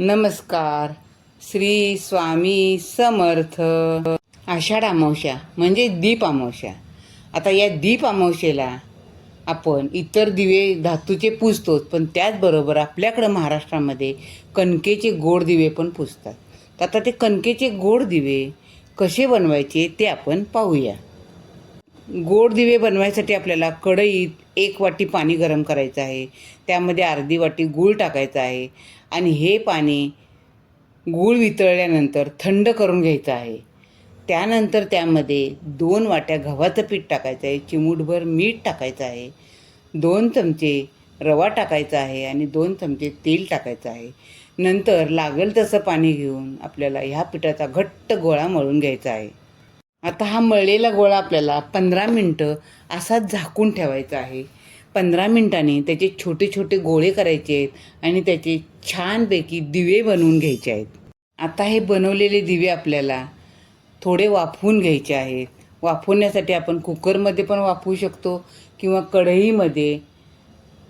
नमस्कार. श्री स्वामी समर्थ. आषाढ अमावस्या म्हणजे दीप अमावस्या. आता या दीप अमावस्येला आपण इतर दिवे धातूचे पुजतोच पण त्याचबरोबर आपल्याकडं महाराष्ट्रामध्ये कणकेचे गोड दिवे पण पुजतात. तर आता ते कणकेचे गोड दिवे कसे बनवायचे ते आपण पाहूया. गोड दिवे बनवायसाठी आपल्याला कढईत एक वाटी पाणी गरम करायचं आहे. त्यामध्ये अर्धी वाटी गूळ टाकायचं आहे. आणि हे पाणी गूळ वितळल्यानंतर थंड करून घ्यायचं आहे. त्यानंतर त्यामध्ये दोन वाट्या गव्हाचं पीठ टाकायचं आहे. चिमूटभर मीठ टाकायचं आहे. दोन चमचे रवा टाकायचा आहे आणि दोन चमचे तेल टाकायचं आहे. नंतर लागेल तसं पाणी घेऊन आपल्याला ह्या पिठाचा घट्ट गोळा मळून घ्यायचा आहे. आता हा मळलेला गोळा आपल्याला पंधरा मिनटं असाच झाकून ठेवायचा आहे. पंधरा मिनटाने त्याचे छोटे छोटे गोळे करायचे आहेत आणि त्याचे छानपैकी दिवे बनवून घ्यायचे आहेत. आता हे बनवलेले दिवे आपल्याला थोडे वाफवून घ्यायचे आहेत. वाफवण्यासाठी आपण कुकरमध्ये पण वाफवू शकतो किंवा कढईमध्ये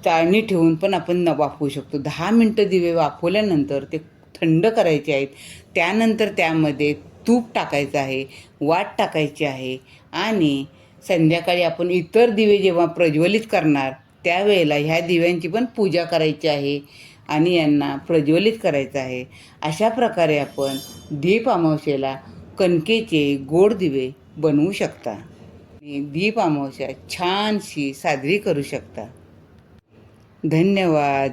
चाळणी ठेवून पण न आपण वाफवू शकतो. दहा मिनटं दिवे वाफवल्यानंतर ते थंड करायचे आहेत. त्यानंतर त्यामध्ये तूप टाकायचं आहे वाट टाकायची आहे आणि संध्याकाळी आपण इतर दिवे जेव्हा प्रज्वलित करणार त्यावेळेला ह्या दिव्यांची पण पूजा करायची आहे आणि यांना प्रज्वलित करायचं आहे. अशा प्रकारे आपण दीप अमावस्येला कणकेचे गोड दिवे बनवू शकता. आणि दीप अमावस्या छानशी साजरी करू शकता. धन्यवाद.